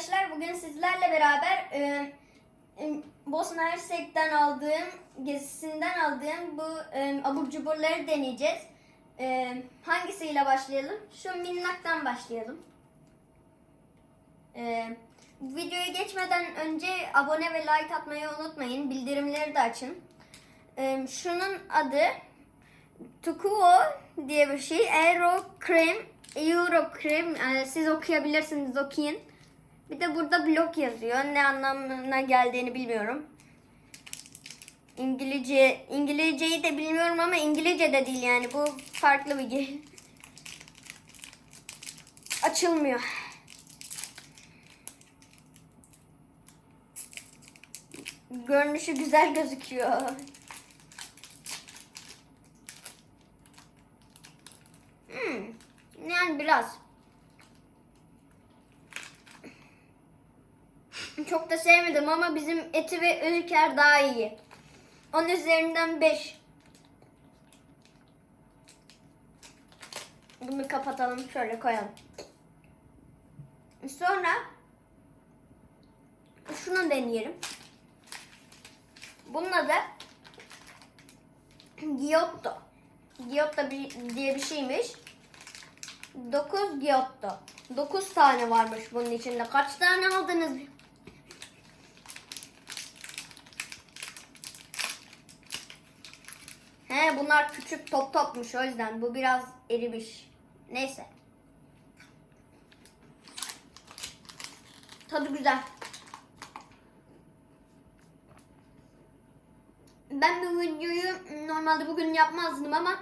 arkadaşlar. Bugün sizlerle beraber e, e, Bosna Hersek'ten aldığım, gezisinden aldığım bu e, abur cuburları deneyeceğiz. E, hangisiyle başlayalım? Şu minnaktan başlayalım. E, videoya geçmeden önce abone ve like atmayı unutmayın. Bildirimleri de açın. E, şunun adı Tukuo diye bir şey. Aero Cream, Euro Cream. Ee, siz okuyabilirsiniz, okuyun. Bir de burada blok yazıyor. Ne anlamına geldiğini bilmiyorum. İngilizce, İngilizceyi de bilmiyorum ama İngilizce de değil yani. Bu farklı bir ge- Açılmıyor. Görünüşü güzel gözüküyor. Hmm, yani biraz. Çok da sevmedim ama bizim eti ve ülker daha iyi. Onun üzerinden 5. Bunu kapatalım şöyle koyalım. Sonra şunu deneyelim. Bunun adı Giotto. Giotto diye bir şeymiş. 9 Giotto. 9 tane varmış bunun içinde. Kaç tane aldınız? He bunlar küçük top topmuş o yüzden. Bu biraz erimiş. Neyse. Tadı güzel. Ben bu videoyu normalde bugün yapmazdım ama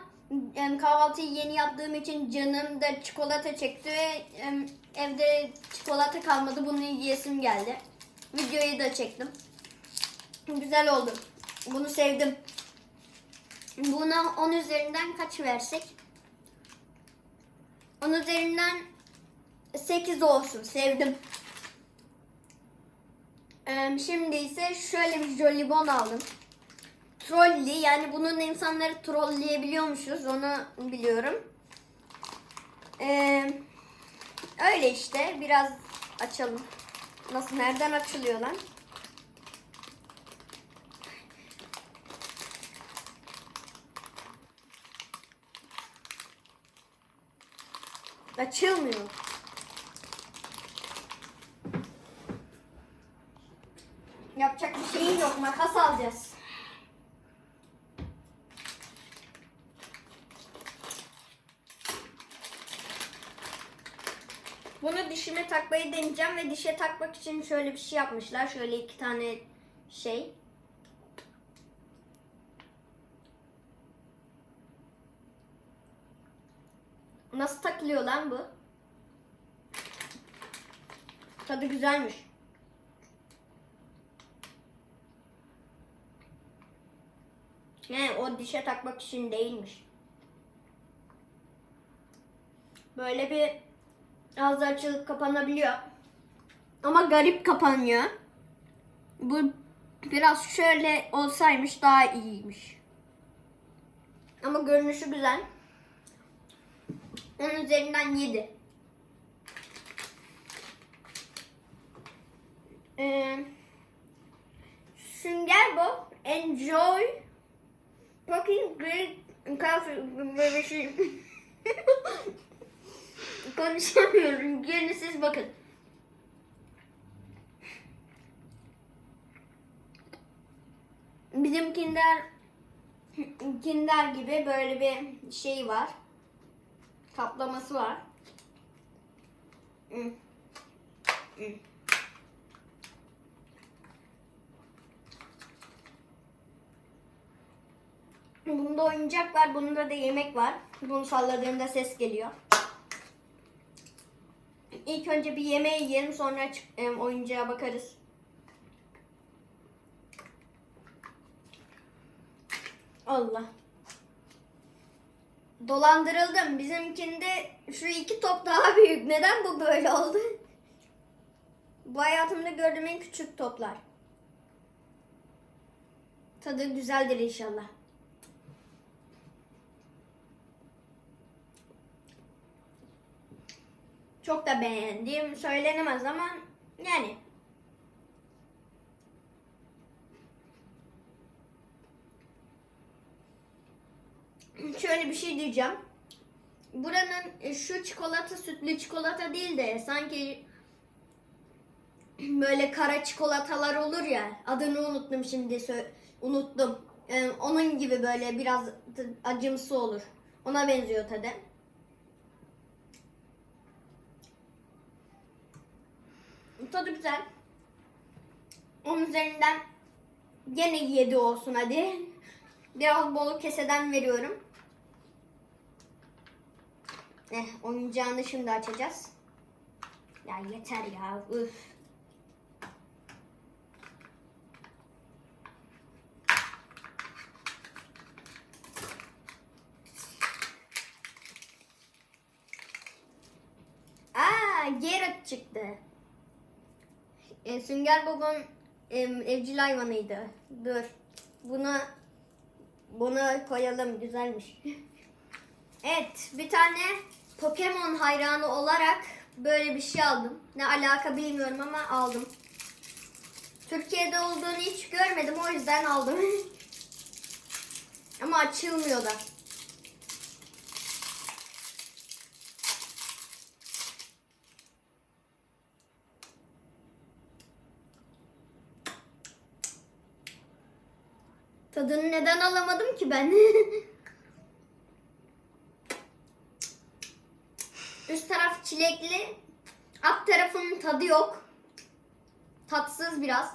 kahvaltıyı yeni yaptığım için canım da çikolata çekti ve evde çikolata kalmadı. Bunu yiyesim geldi. Videoyu da çektim. Güzel oldu. Bunu sevdim. Buna 10 üzerinden kaç versek? 10 üzerinden 8 olsun. Sevdim. Em, Şimdi ise şöyle bir jolibon aldım. Trolli yani bunun insanları trolleyebiliyormuşuz onu biliyorum. Ee, öyle işte biraz açalım. Nasıl nereden açılıyor lan? Açılmıyor. Yapacak bir şey yok. Makas alacağız. Bunu dişime takmayı deneyeceğim ve dişe takmak için şöyle bir şey yapmışlar. Şöyle iki tane şey. Nasıl takılıyor lan bu? Tadı güzelmiş. He, o dişe takmak için değilmiş. Böyle bir ağzı açılıp kapanabiliyor. Ama garip kapanıyor. Bu biraz şöyle olsaymış daha iyiymiş. Ama görünüşü güzel. Onun üzerinden 7. Ee, sünger bu. Enjoy. Fucking great coffee. Konuşamıyorum. Gelin siz bakın. Bizim kinder kinder gibi böyle bir şey var. Kaplaması var. Hmm. Hmm. Bunda oyuncak var, bunda da yemek var. Bunu salladığımda ses geliyor. İlk önce bir yemeği yiyelim sonra em, oyuncağa bakarız. Allah. Dolandırıldım. Bizimkinde şu iki top daha büyük. Neden bu böyle oldu? Bu hayatımda gördüğüm en küçük toplar. Tadı güzeldir inşallah. Çok da beğendiğim söylenemez ama Yani. Diyeceğim. Buranın e, şu çikolata sütlü çikolata değil de sanki böyle kara çikolatalar olur ya. Adını unuttum şimdi. Unuttum. Ee, onun gibi böyle biraz acımsı olur. Ona benziyor tadı. Tadı güzel. Onun üzerinden gene 7 olsun hadi. Biraz bol keseden veriyorum. Eh, oyuncağını şimdi açacağız. Ya yeter ya. Üf. Aa, Gerrit çıktı. E, Sünger Bob'un em, evcil hayvanıydı. Dur. Buna buna koyalım. Güzelmiş. evet. Bir tane Pokemon hayranı olarak böyle bir şey aldım. Ne alaka bilmiyorum ama aldım. Türkiye'de olduğunu hiç görmedim. O yüzden aldım. ama açılmıyor da. Tadını neden alamadım ki ben? Üst taraf çilekli. Alt tarafının tadı yok. Tatsız biraz.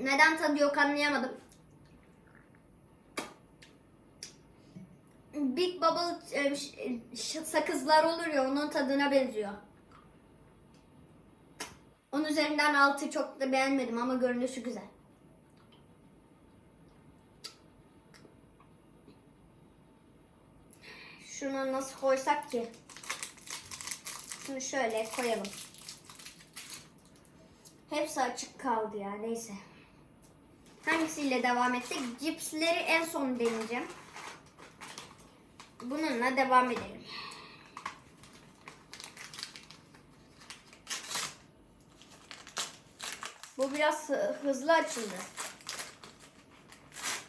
Neden tadı yok anlayamadım. Big Bubble e, sakızlar olur ya onun tadına benziyor. Onun üzerinden altı çok da beğenmedim ama görünüşü güzel. Şunu nasıl koysak ki? Şunu şöyle koyalım. Hepsi açık kaldı ya neyse. Hangisiyle devam ettik? Cipsleri en son deneyeceğim. Bununla devam edelim. Bu biraz hı- hızlı açıldı.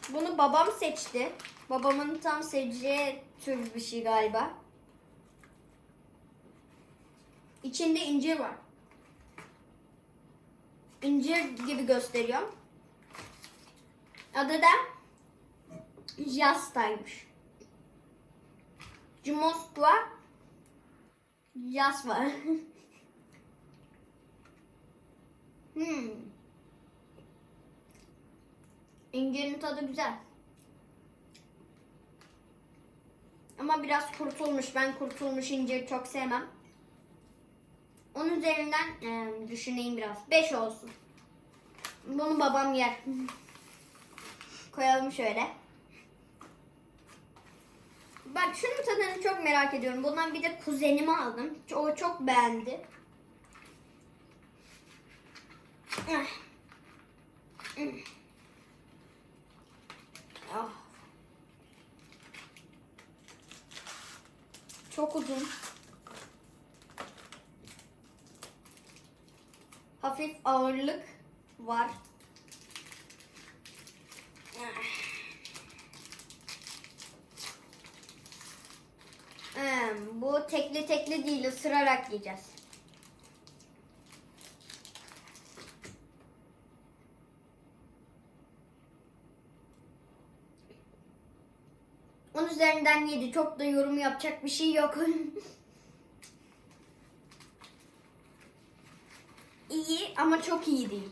Bunu babam seçti. Babamın tam seveceği tür bir şey galiba. İçinde incir var. İncir gibi gösteriyor. Adı da Jasta'ymış. Cumoskva Jas var. hmm. İncirin tadı güzel. Ama biraz kurtulmuş. Ben kurtulmuş incir çok sevmem. Onun üzerinden e, düşüneyim biraz. 5 olsun. Bunu babam yer. Koyalım şöyle. Bak şunun tadını çok merak ediyorum. Bundan bir de kuzenimi aldım. O çok beğendi. Ah. Hmm. Ah. Çok uzun. Hafif ağırlık var. Bu tekli tekli değil ısırarak yiyeceğiz. Üzerinden yedi. Çok da yorum yapacak bir şey yok. iyi ama çok iyi değil.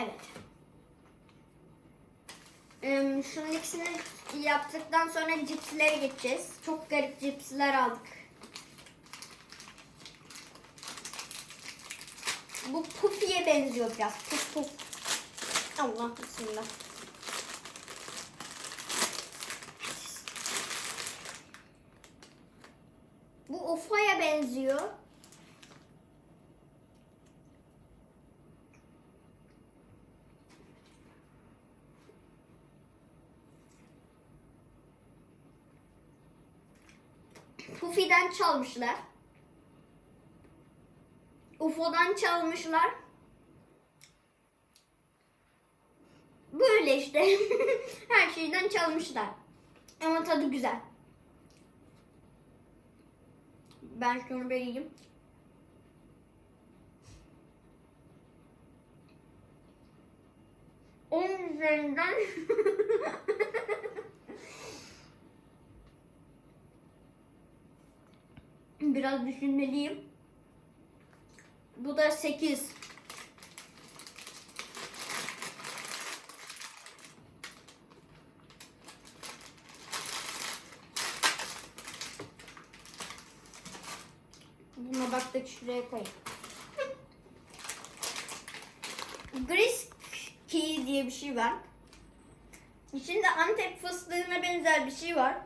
Evet. Ee, şunun ikisini yaptıktan sonra cipslere geçeceğiz. Çok garip cipsler aldık. Bu pufiye benziyor biraz. Puf puf. Allah bismillah. Bu ufaya benziyor. Ufi'den çalmışlar. UFO'dan çalmışlar. Böyle işte. Her şeyden çalmışlar. Ama tadı güzel. Ben şunu bir yiyeyim. On üzerinden biraz düşünmeliyim. Bu da 8. Buna baktık şuraya koyayım. Griski diye bir şey var. İçinde Antep fıstığına benzer bir şey var.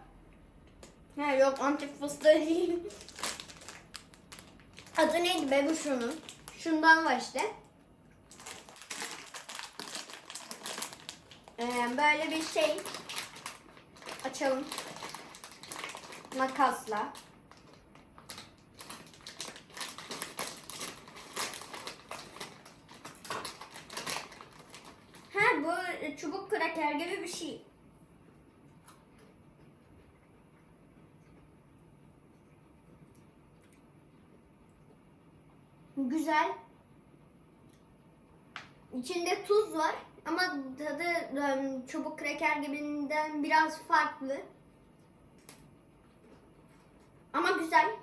Ha yok Antep fıstığı değil. Adı neydi be bu şunun? Şundan var işte. Ee, böyle bir şey. Açalım. Makasla. Ha bu çubuk kraker gibi bir şey. Güzel. İçinde tuz var ama tadı e, çubuk kraker gibinden biraz farklı. Ama güzel.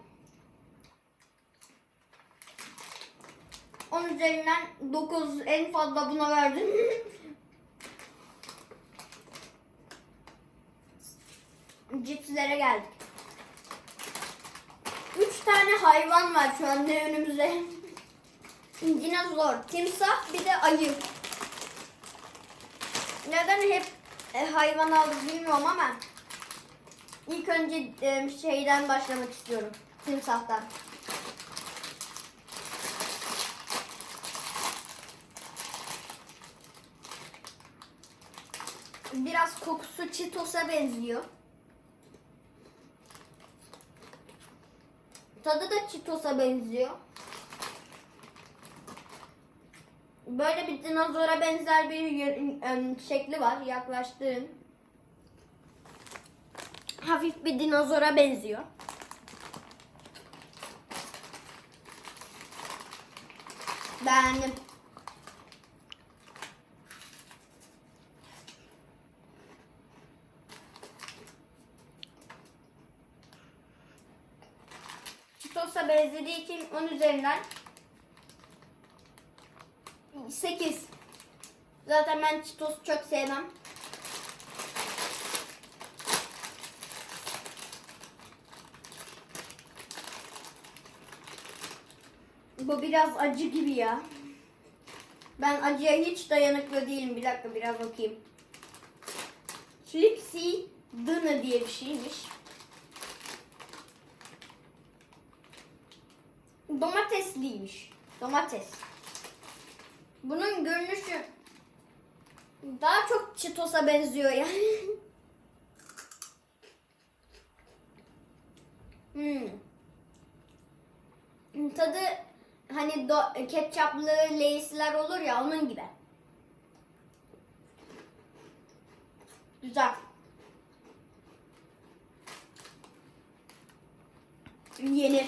10 üzerinden 9 en fazla buna verdim. Cipslere geldik. 3 tane hayvan var şu anda önümüzde. Dinozor, timsah bir de ayı. Neden hep e, hayvan aldık bilmiyorum ama ilk önce e, şeyden başlamak istiyorum. Timsahtan. Biraz kokusu Cheetos'a benziyor. Tadı da Cheetos'a benziyor. Böyle bir dinozora benzer bir şekli var. Yaklaştığın. Hafif bir dinozora benziyor. Beğendim. Cheetos'a benzediği için 10 üzerinden 8. Zaten ben Cheetos çok sevmem. Bu biraz acı gibi ya. Ben acıya hiç dayanıklı değilim. Bir dakika biraz bakayım. Flipsy Dını diye bir şeymiş. Domatesliymiş. Domates. Bunun görünüşü daha çok Cheetos'a benziyor yani. hmm. Tadı hani do, ketçaplı leysler olur ya onun gibi. Güzel. Yenir.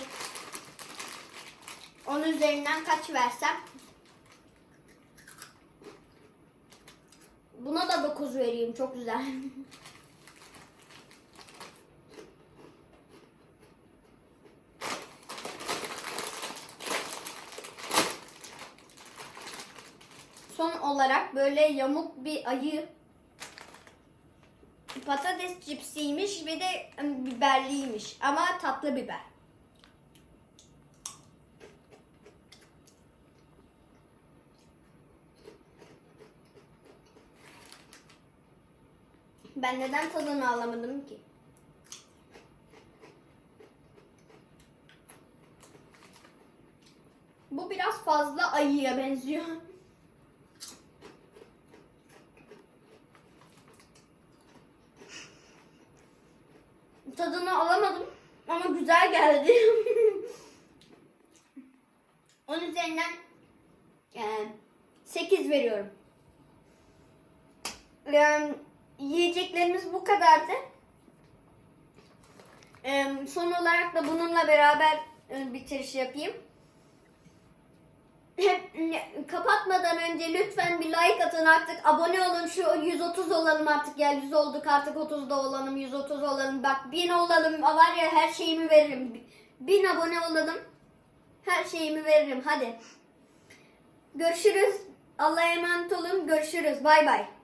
Onun üzerinden kaç versem? Buna da 9 vereyim. Çok güzel. Son olarak böyle yamuk bir ayı patates cipsiymiş ve de biberliymiş ama tatlı biber. Ben neden tadını alamadım ki? Bu biraz fazla ayıya benziyor. Tadını alamadım Ama güzel geldi. 10 üzerinden e, 8 veriyorum. E, yiyeceklerimiz bu kadardı. E, son olarak da bununla beraber e, bitiriş yapayım. Kapatmadan önce lütfen bir like atın artık. Abone olun şu 130 olalım artık ya 100 olduk artık 30'da olalım 130 olalım. Bak 1000 olalım var ya her şeyimi veririm. 1000 abone olalım. Her şeyimi veririm hadi. Görüşürüz. Allah'a emanet olun. Görüşürüz. Bay bay.